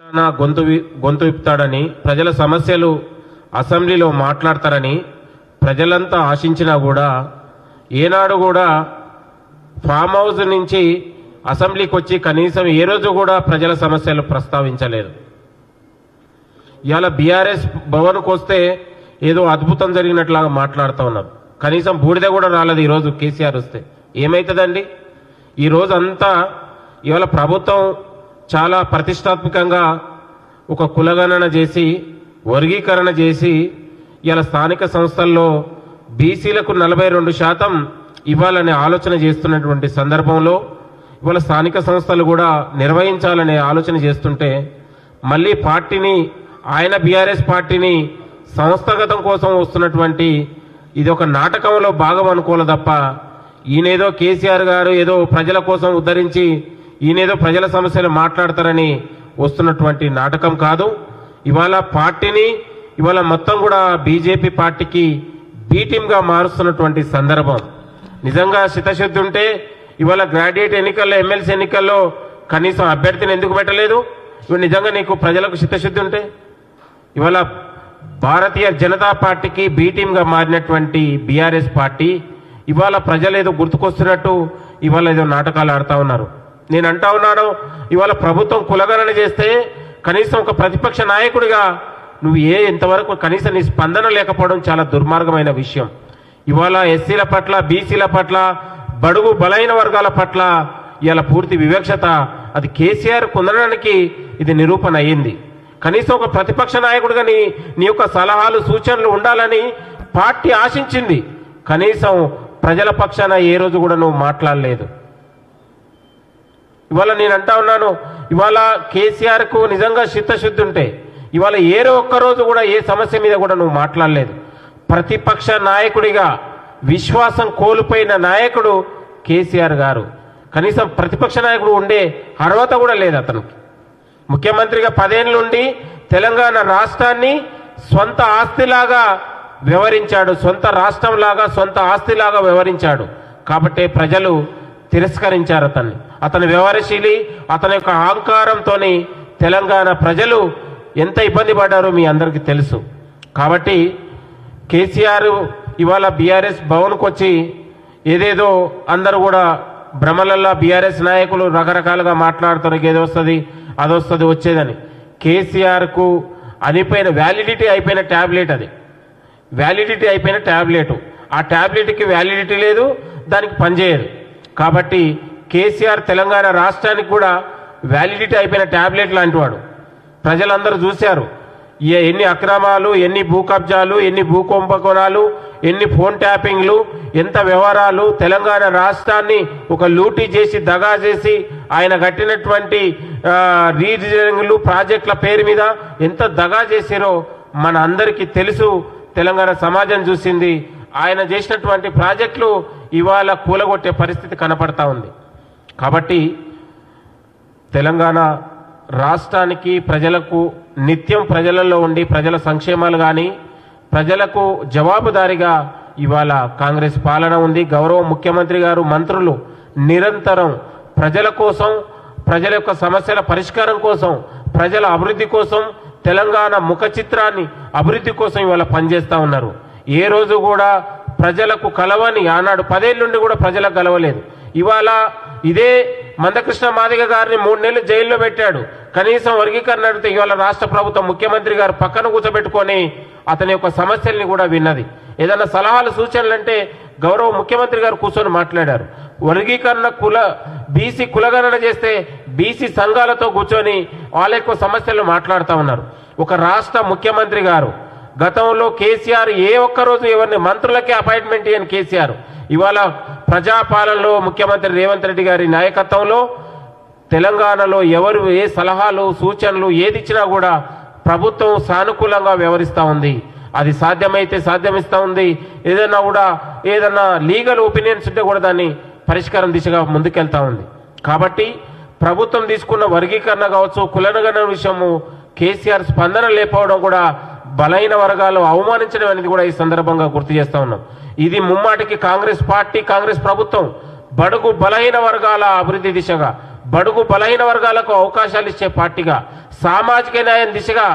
నా గొంతు గొంతు విప్తాడని ప్రజల సమస్యలు అసెంబ్లీలో మాట్లాడతారని ప్రజలంతా ఆశించినా కూడా ఏనాడు కూడా ఫామ్ హౌస్ నుంచి అసెంబ్లీకి వచ్చి కనీసం ఏ రోజు కూడా ప్రజల సమస్యలు ప్రస్తావించలేదు. ఇవాళ బీఆర్ఎస్ భవన్కి వస్తే ఏదో అద్భుతం జరిగినట్లాగా మాట్లాడుతూ ఉన్నారు కనీసం బూడిద కూడా రాలేదు ఈరోజు కేసీఆర్ వస్తే. ఏమవుతుందండి ఈరోజు అంతా ఇవాళ ప్రభుత్వం చాలా ప్రతిష్టాత్మకంగా ఒక కులగణన చేసి వర్గీకరణ చేసి ఇలా స్థానిక సంస్థల్లో బీసీలకు నలభై రెండు శాతం ఇవ్వాలనే ఆలోచన చేస్తున్నటువంటి సందర్భంలో ఇవాళ స్థానిక సంస్థలు కూడా నిర్వహించాలనే ఆలోచన చేస్తుంటే మళ్ళీ పార్టీని ఆయన బీఆర్ఎస్ పార్టీని సంస్థాగతం కోసం వస్తున్నటువంటి ఇది ఒక నాటకంలో భాగం అనుకోవాలి తప్ప ఈయనేదో కేసీఆర్ గారు ఏదో ప్రజల కోసం ఉద్ధరించి ఈయనేదో ప్రజల సమస్యలు మాట్లాడతారని వస్తున్నటువంటి నాటకం కాదు. ఇవాళ పార్టీని ఇవాళ మొత్తం కూడా బీజేపీ పార్టీకి బీటీంగా మారుస్తున్నటువంటి సందర్భం. నిజంగా శితశుద్ధి ఉంటే ఇవాళ గ్రాడ్యుయేట్ ఎన్నికల్లో ఎమ్మెల్సీ ఎన్నికల్లో కనీసం అభ్యర్థిని ఎందుకు పెట్టలేదు? ఇవి నిజంగా నీకు ప్రజలకు చిత్తశుద్ధి ఉంటే? ఇవాళ భారతీయ జనతా పార్టీకి బీటీంగా మారినటువంటి బీఆర్ఎస్ పార్టీ ఇవాళ ప్రజలు ఏదో గుర్తుకొస్తున్నట్టు ఇవాళ ఏదో నాటకాలు ఆడుతా ఉన్నారు. నేను అంటా ఉన్నాను ఇవాళ ప్రభుత్వం కులగణన చేస్తే కనీసం ఒక ప్రతిపక్ష నాయకుడిగా నువ్వు ఏ ఇంతవరకు కనీసం నీ స్పందన లేకపోవడం చాలా దుర్మార్గమైన విషయం. ఇవాళ ఎస్సీల పట్ల బీసీల పట్ల బడుగు బలైన వర్గాల పట్ల ఇవాళ పూర్తి వివక్షత అది కేసీఆర్ పొందడానికి ఇది నిరూపణ అయ్యింది. కనీసం ఒక ప్రతిపక్ష నాయకుడిగా నీ నీ యొక్క సలహాలు సూచనలు ఉండాలని పార్టీ ఆశించింది. కనీసం ప్రజల పక్షాన ఏ రోజు కూడా నువ్వు మాట్లాడలేదు. ఇవాళ నేను అంటా ఉన్నాను ఇవాళ కేసీఆర్కు నిజంగా చిత్తశుద్ధి ఉంటే ఇవాళ ఏరో ఒక్క రోజు కూడా ఏ సమస్య మీద కూడా నువ్వు మాట్లాడలేదు. ప్రతిపక్ష నాయకుడిగా విశ్వాసం కోల్పోయిన నాయకుడు కేసీఆర్ గారు. కనీసం ప్రతిపక్ష నాయకుడు ఉండే అర్హత కూడా లేదు అతనికి. ముఖ్యమంత్రిగా పదేళ్ళుండి తెలంగాణ రాష్ట్రాన్ని సొంత ఆస్తిలాగా వ్యవహరించాడు సొంత రాష్ట్రంలాగా సొంత ఆస్తిలాగా వ్యవహరించాడు. కాబట్టి ప్రజలు తిరస్కరించారు అతన్ని. అతని వ్యవహారశీలి అతని యొక్క అహంకారంతో తెలంగాణ ప్రజలు ఎంత ఇబ్బంది పడ్డారో మీ అందరికీ తెలుసు. కాబట్టి కేసీఆర్ ఇవాళ బీఆర్ఎస్ భవన్కి వచ్చి ఏదేదో అందరూ కూడా భ్రమలల్లా బీఆర్ఎస్ నాయకులు రకరకాలుగా మాట్లాడుతున్నారు ఏదో వస్తుంది అదొస్తుంది వచ్చేదని. కేసీఆర్కు అనిపోయిన వ్యాలిడిటీ అయిపోయిన ట్యాబ్లెట్ అది. వ్యాలిడిటీ అయిపోయిన ట్యాబ్లెట్ ఆ ట్యాబ్లెట్కి వ్యాలిడిటీ లేదు దానికి పనిచేయదు కాబట్టి కేసీఆర్ తెలంగాణ రాష్ట్రానికి కూడా వ్యాలిడిటీ అయిపోయిన ట్యాబ్లెట్ లాంటి వాడు ప్రజలందరూ చూశారు. ఏ- ఎన్ని అక్రమాలు ఎన్ని భూ కబ్జాలు ఎన్ని భూ కుంభకోణాలు ఎన్ని ఫోన్ ట్యాపింగ్లు ఎంత వ్యవహారాలు తెలంగాణ రాష్ట్రాన్ని ఒక లూటీ చేసి దగా చేసి ఆయన కట్టినటువంటి రీజనింగ్లు ప్రాజెక్టుల పేరు మీద ఎంత దగా చేసిరో మన అందరికీ తెలుసు. తెలంగాణ సమాజం చూసింది. ఆయన చేసినటువంటి ప్రాజెక్టులు ఇవాళ కూలగొట్టే పరిస్థితి కనపడతా ఉంది. కాబట్టి తెలంగాణ రాష్ట్రానికి ప్రజలకు నిత్యం ప్రజలలో ఉండి ప్రజల సంక్షేమాలు కానీ ప్రజలకు జవాబుదారిగా ఇవాళ కాంగ్రెస్ పాలన ఉంది. గౌరవ ముఖ్యమంత్రి గారు మంత్రులు నిరంతరం ప్రజల కోసం ప్రజల యొక్క సమస్యల పరిష్కారం కోసం ప్రజల అభివృద్ధి కోసం తెలంగాణ ముఖ చిత్రాన్ని అభివృద్ధి కోసం ఇవాళ పనిచేస్తూ ఉన్నారు. ఏ రోజు కూడా ప్రజలకు కలవని ఆనాడు పదేళ్ళ నుండి కూడా ప్రజలకు కలవలేదు. ఇవాళ ఇదే మందకృష్ణ మాదిగ గారిని మూడు నెలలు జైల్లో పెట్టాడు. కనీసం వర్గీకరణ అడిగితే ఇవాళ రాష్ట్ర ప్రభుత్వం ముఖ్యమంత్రి గారు పక్కన కూర్చోబెట్టుకొని అతని యొక్క సమస్యల్ని కూడా విన్నది. ఏదైనా సలహాలు సూచనలు అంటే గౌరవ ముఖ్యమంత్రి గారు కూర్చొని మాట్లాడారు. వర్గీకరణ కుల బీసీ కులగణన చేస్తే బీసీ సంఘాలతో కూర్చొని వాళ్ళ యొక్క సమస్యలు మాట్లాడుతూ ఉన్నారు. ఒక రాష్ట్ర ముఖ్యమంత్రి గారు గతంలో కేసీఆర్ ఏ ఒక్క రోజు ఎవరిని మంత్రులకే అపాయింట్మెంట్ ఇవ్వని కేసీఆర్. ఇవాళ ప్రజాపాలనలో ముఖ్యమంత్రి రేవంత్ రెడ్డి గారి నాయకత్వంలో తెలంగాణలో ఎవరు ఏ సలహాలు సూచనలు ఏది ఇచ్చినా కూడా ప్రభుత్వం సానుకూలంగా వ్యవహరిస్తూ ఉంది. అది సాధ్యమైతే సాధ్యమిస్తూ ఉంది. ఏదైనా కూడా ఏదైనా లీగల్ ఒపీనియన్స్ ఉంటే కూడా దాన్ని పరిష్కారం దిశగా ముందుకెళ్తా ఉంది. కాబట్టి ప్రభుత్వం తీసుకున్న వర్గీకరణ కావచ్చు కులనగణ విషయము కేసీఆర్ స్పందన లేకపోవడం కూడా బలైన వర్గాలు అవమానించడం అనేది కూడా ఈ సందర్భంగా గుర్తు చేస్తా ఉన్నాం. ఇది ముమ్మాటికి కాంగ్రెస్ పార్టీ కాంగ్రెస్ ప్రభుత్వం బడుగు బలహీన వర్గాల అభివృద్ధి దిశగా బడుగు బలహీన వర్గాలకు అవకాశాలు ఇచ్చే పార్టీగా సామాజిక న్యాయం దిశగా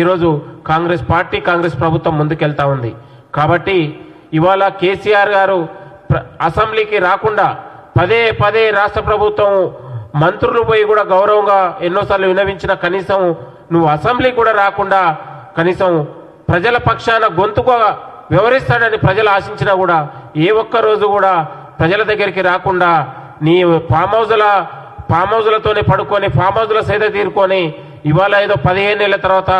ఈరోజు కాంగ్రెస్ పార్టీ కాంగ్రెస్ ప్రభుత్వం ముందుకెళ్తా ఉంది. కాబట్టి ఇవాళ కేసీఆర్ గారు అసెంబ్లీకి రాకుండా పదే పదే రాష్ట్ర ప్రభుత్వం మంత్రులు పోయి కూడా గౌరవంగా ఎన్నోసార్లు వినవించిన కనీసం నువ్వు అసెంబ్లీకి కూడా రాకుండా కనీసం ప్రజల పక్షాన గొంతుగా వివరిస్తాడని ప్రజలు ఆశించినా కూడా ఏ ఒక్క రోజు కూడా ప్రజల దగ్గరికి రాకుండా నీ ఫామ్ హౌజుల ఫామ్ హౌజులతోనే పడుకొని ఫామ్ హౌజుల సేద తీరుకొని ఇవాళ ఏదో పదిహేను ఏళ్ళ తర్వాత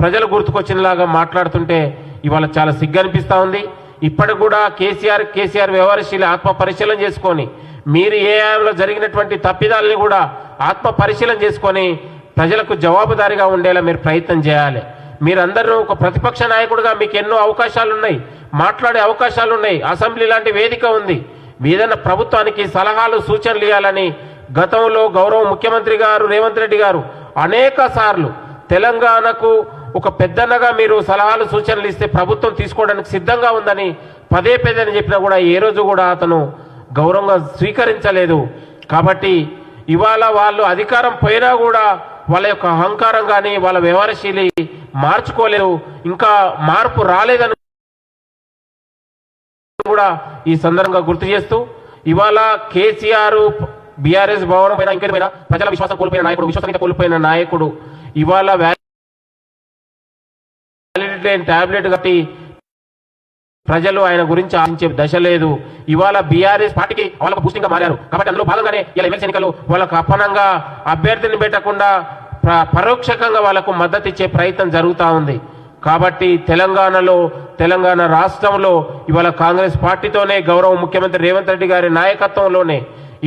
ప్రజలు గుర్తుకొచ్చినలాగా మాట్లాడుతుంటే ఇవాళ చాలా సిగ్గు అనిపిస్తూ ఉంది. ఇప్పటికి కూడా కేసీఆర్ కేసీఆర్ వ్యవహారశీలి ఆత్మ పరిశీలన చేసుకొని మీరు ఏ ఆయంలో జరిగినటువంటి తప్పిదాలని కూడా ఆత్మ పరిశీలన చేసుకొని ప్రజలకు జవాబుదారీగా ఉండేలా మీరు ప్రయత్నం చేయాలి. మీరందరూ ఒక ప్రతిపక్ష నాయకుడిగా మీకు ఎన్నో అవకాశాలు ఉన్నాయి మాట్లాడే అవకాశాలు ఉన్నాయి అసెంబ్లీ లాంటి వేదిక ఉంది. ఏదైనా ప్రభుత్వానికి సలహాలు సూచనలు ఇవ్వాలని గతంలో గౌరవ ముఖ్యమంత్రి గారు రేవంత్ రెడ్డి గారు అనేక సార్లు తెలంగాణకు ఒక పెద్దన్నగా మీరు సలహాలు సూచనలు ఇస్తే ప్రభుత్వం తీసుకోవడానికి సిద్ధంగా ఉందని పదే పదే చెప్పినా కూడా ఏ రోజు కూడా అతను గౌరవంగా స్వీకరించలేదు. కాబట్టి ఇవాళ వాళ్ళు అధికారం పోయినా కూడా వాళ్ళ యొక్క అహంకారం కానీ వాళ్ళ వ్యవహారశీలి మార్చుకోలేదు ఇంకా మార్పు రాలేదని కూడా ఈ సందర్భంగా గుర్తు చేస్తూ ఇవాళ కేసీఆర్ బీఆర్ఎస్ భవనం పైన ఇంకేది పైన ప్రజల విశ్వాసం కోల్పోయిన నాయకుడు విశ్వసనీయత కోల్పోయిన నాయకుడు ఇవాళ వ్యాలిడిటీ టాబ్లెట్ కట్టి ప్రజలు ఆయన గురించి ఆశించే దశ లేదు. ఇవాళ బీఆర్ఎస్ పార్టీకి వాళ్ళకు బూస్టింగ్గా మారారు. కాబట్టి అందులో భాగంగానే ఇలా ఎమ్మెల్సీ ఎన్నికలు వాళ్ళకు అప్పనంగా అభ్యర్థిని పెట్టకుండా పరోక్షకంగా వాళ్ళకు మద్దతు ఇచ్చే ప్రయత్నం జరుగుతూ ఉంది. కాబట్టి తెలంగాణలో తెలంగాణ రాష్ట్రంలో ఇవాళ కాంగ్రెస్ పార్టీతోనే గౌరవ ముఖ్యమంత్రి రేవంత్ రెడ్డి గారి నాయకత్వంలోనే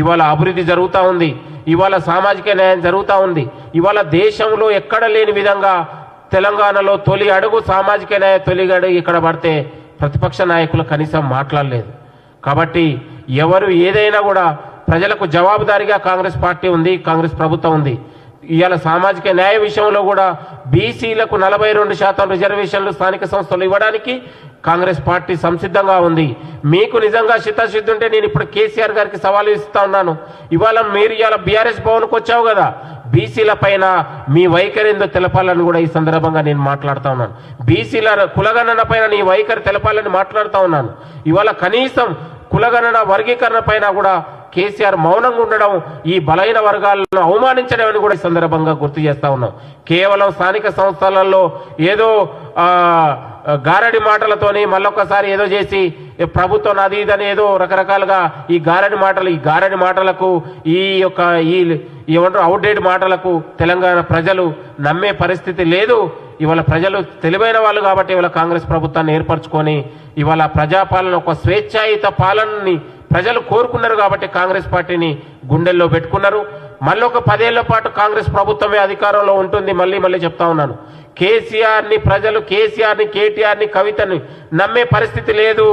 ఇవాళ అభివృద్ధి జరుగుతూ ఉంది. ఇవాళ సామాజిక న్యాయం జరుగుతూ ఉంది. ఇవాళ దేశంలో ఎక్కడ లేని విధంగా తెలంగాణలో తొలి అడుగు సామాజిక న్యాయ తొలి అడుగు ఇక్కడ పడితే ప్రతిపక్ష నాయకులు కనీసం మాట్లాడలేదు. కాబట్టి ఎవరు ఏదైనా కూడా ప్రజలకు జవాబుదారీగా కాంగ్రెస్ పార్టీ ఉంది కాంగ్రెస్ ప్రభుత్వం ఉంది. ఇవాళ సామాజిక న్యాయ విషయంలో కూడా బీసీలకు నలభై రెండు శాతం రిజర్వేషన్లు స్థానిక సంస్థలు ఇవ్వడానికి కాంగ్రెస్ పార్టీ సంసిద్ధంగా ఉంది. మీకు నిజంగా చిత్తశుద్ధి ఉంటే నేను ఇప్పుడు కేసీఆర్ గారికి సవాలు ఇస్తా ఉన్నాను. ఇవాళ మీరు ఇవాళ బీఆర్ఎస్ భవన్కి వచ్చావు కదా బీసీల పైన మీ వైఖరి ఏందో తెలపాలని కూడా ఈ సందర్భంగా నేను మాట్లాడుతా ఉన్నాను. బీసీల కులగణన పైన నీ వైఖరి తెలపాలని మాట్లాడుతా ఉన్నాను. ఇవాళ కనీసం కులగణన వర్గీకరణ పైన కూడా కేసీఆర్ మౌనంగా ఉండడం ఈ బలైన వర్గాలను అవమానించడం అని కూడా ఈ సందర్భంగా గుర్తు చేస్తా ఉన్నాం. కేవలం స్థానిక సంస్థలలో ఏదో గారడి మాటలతోని మళ్ళొక్కసారి ఏదో చేసి ప్రభుత్వం అది ఇదని ఏదో రకరకాలుగా ఈ గారడి మాటలు ఈ గారడి మాటలకు ఈ యొక్క ఈ ఏమంటారు అవుట్డేట్ మాటలకు తెలంగాణ ప్రజలు నమ్మే పరిస్థితి లేదు. ఇవాళ ప్రజలు తెలివైన వాళ్ళు కాబట్టి ఇవాళ కాంగ్రెస్ ప్రభుత్వాన్ని ఏర్పరచుకొని ఇవాళ ప్రజాపాలన ఒక స్వేచ్ఛాయుత పాలనని ప్రజలు కోరుకున్నారు కాబట్టి కాంగ్రెస్ పార్టీని గుండెల్లో పెట్టుకున్నారు. మళ్ళీ ఒక పదేళ్ళ పాటు కాంగ్రెస్ ప్రభుత్వమే అధికారంలో ఉంటుంది. మళ్ళీ మళ్ళీ చెప్తా ఉన్నాను. కేసీఆర్ని ప్రజలు కేసీఆర్ని కేటీఆర్ని కవితని నమ్మే పరిస్థితి లేదు.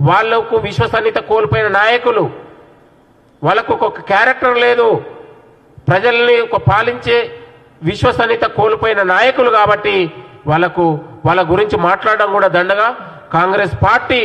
వాళ్ళకు విశ్వసనీయత కోల్పోయిన నాయకులు వాళ్ళకు ఒక క్యారెక్టర్ లేదు. ప్రజల్ని ఒక పాలించే విశ్వసనీయత కోల్పోయిన నాయకులు కాబట్టి వాళ్ళకు వాళ్ళ గురించి మాట్లాడడం కూడా దండగా. కాంగ్రెస్ పార్టీ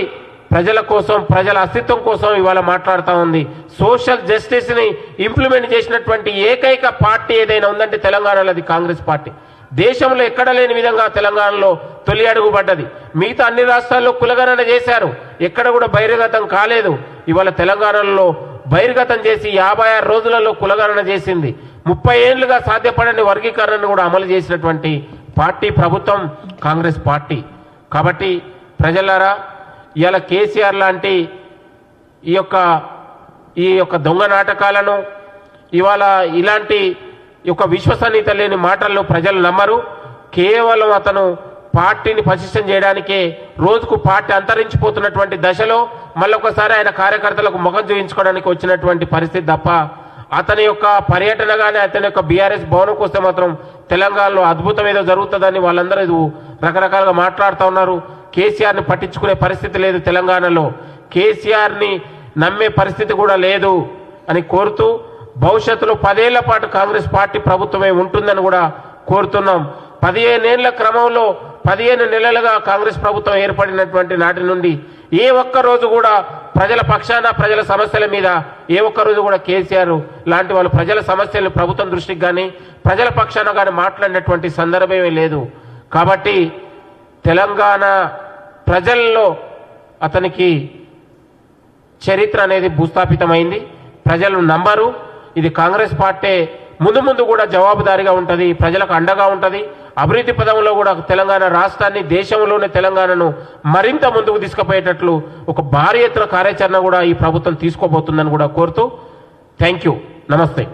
ప్రజల కోసం ప్రజల అస్తిత్వం కోసం ఇవాళ మాట్లాడుతూ ఉంది. సోషల్ జస్టిస్ని ఇంప్లిమెంట్ చేసినటువంటి ఏకైక పార్టీ ఏదైనా ఉందంటే తెలంగాణలో అది కాంగ్రెస్ పార్టీ. దేశంలో ఎక్కడ లేని విధంగా తెలంగాణలో తొలి అడుగు పడ్డది. మిగతా అన్ని రాష్ట్రాల్లో కులగణన చేశారు. ఎక్కడ కూడా బహిర్గతం కాలేదు. ఇవాళ తెలంగాణలో బహిర్గతం చేసి యాభై ఆరు రోజులలో కులగణన చేసింది. ముప్పై ఏళ్ళుగా సాధ్యపడని వర్గీకరణను కూడా అమలు చేసినటువంటి పార్టీ ప్రభుత్వం కాంగ్రెస్ పార్టీ. కాబట్టి ప్రజలారా ఇవాళ కేసీఆర్ లాంటి ఈ యొక్క ఈ యొక్క దొంగ నాటకాలను ఇవాళ ఇలాంటి ఈ యొక్క విశ్వసనీయత లేని మాటలను ప్రజలు నమ్మరు. కేవలం అతను పార్టీని పటిష్టం చేయడానికే రోజుకు పార్టీ అంతరించిపోతున్నటువంటి దశలో మళ్ళొకసారి ఆయన కార్యకర్తలకు ముఖం చూపించుకోవడానికి వచ్చినటువంటి పరిస్థితి తప్ప అతని యొక్క పర్యటన కానీ అతని యొక్క బీఆర్ఎస్ భవనంకి వస్తే మాత్రం తెలంగాణలో అద్భుతం ఏదో జరుగుతుందని వాళ్ళందరూ ఇది రకరకాలుగా మాట్లాడుతూ ఉన్నారు. కేసీఆర్ని పట్టించుకునే పరిస్థితి లేదు తెలంగాణలో. కేసీఆర్ని నమ్మే పరిస్థితి కూడా లేదు అని కోరుతూ భవిష్యత్తులో పదేళ్ళ పాటు కాంగ్రెస్ పార్టీ ప్రభుత్వమే ఉంటుందని కూడా కోరుతున్నాం. పదిహేనేళ్ళ క్రమంలో పదిహేను నెలలుగా కాంగ్రెస్ ప్రభుత్వం ఏర్పడినటువంటి నాటి నుండి ఏ ఒక్క రోజు కూడా ప్రజల పక్షాన ప్రజల సమస్యల మీద ఏ ఒక్క రోజు కూడా కేసీఆర్ లాంటి వాళ్ళు ప్రజల సమస్యలు ప్రభుత్వం దృష్టికి కానీ ప్రజల పక్షాన కానీ మాట్లాడినటువంటి సందర్భమే లేదు. కాబట్టి తెలంగాణ ప్రజల్లో అతనికి చరిత్ర అనేది భూస్థాపితమైంది. ప్రజలు నమ్మరు ఇది కాంగ్రెస్ పార్టీ ముందు ముందు కూడా జవాబుదారీగా ఉంటుంది ప్రజలకు అండగా ఉంటుంది. అభివృద్ధి పదంలో కూడా తెలంగాణ రాష్ట్రాన్ని దేశంలోనే తెలంగాణను మరింత ముందుకు తీసుకుపోయేటట్లు ఒక భారీ ఎత్తున కార్యాచరణ కూడా ఈ ప్రభుత్వం తీసుకోబోతుందని కూడా కోరుతూ థ్యాంక్ యూ. నమస్తే.